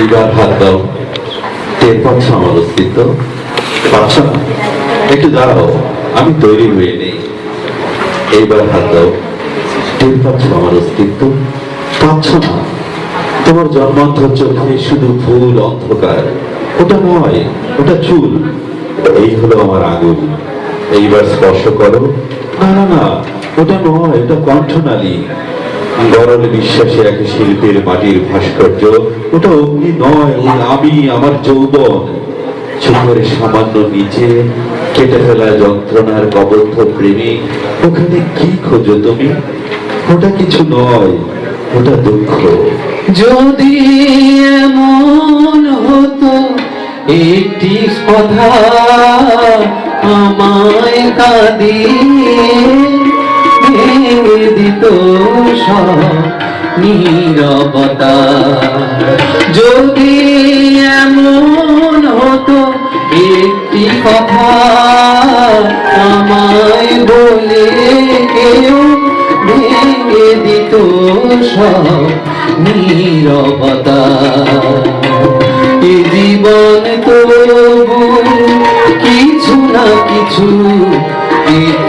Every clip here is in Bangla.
এইবার হাত দাও টের পাচ্ছ আমার অস্তিত্ব পাচ্ছ না একটু দাঁড়াও, আমি তৈরি হয়ে নেই। এইবার হাত দাও টের পাচ্ছ আমার অস্তিত্ব পাচ্ছ না, তোমার জন্মান্তর চোখে শুধু ফুল অন্ধকার। ওটা নয়, ওটা চুল। এই হলো আমার আগুন। এইবার স্পর্শ করো। না না না, ওটা নয়, ওটা কণ্ঠনালী। গরল বিশ্বাসে এক শিল্পের মাটির ভাস্কর্য। ওটা অগ্নি নয় আমি, আমার যৌবন। চোখের সামান্য নিচে কেটে ফেলা যন্ত্রণার কবদ্ধ প্রেমী, ওখানে কি খোঁজো তুমি? ওটা কিছু নয়, ওটা দুঃখ। যদি এমন হতো, একটি কথা আমায় কাঁদিয়ে দিত। সব নীরবতা। যদি এমন হতো একটি কথা আমায় বলে কেউ ভেঙে দিত সব নীরবতা। এ জীবন তবু কিছু না কিছু দিত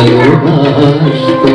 ভালোবাসত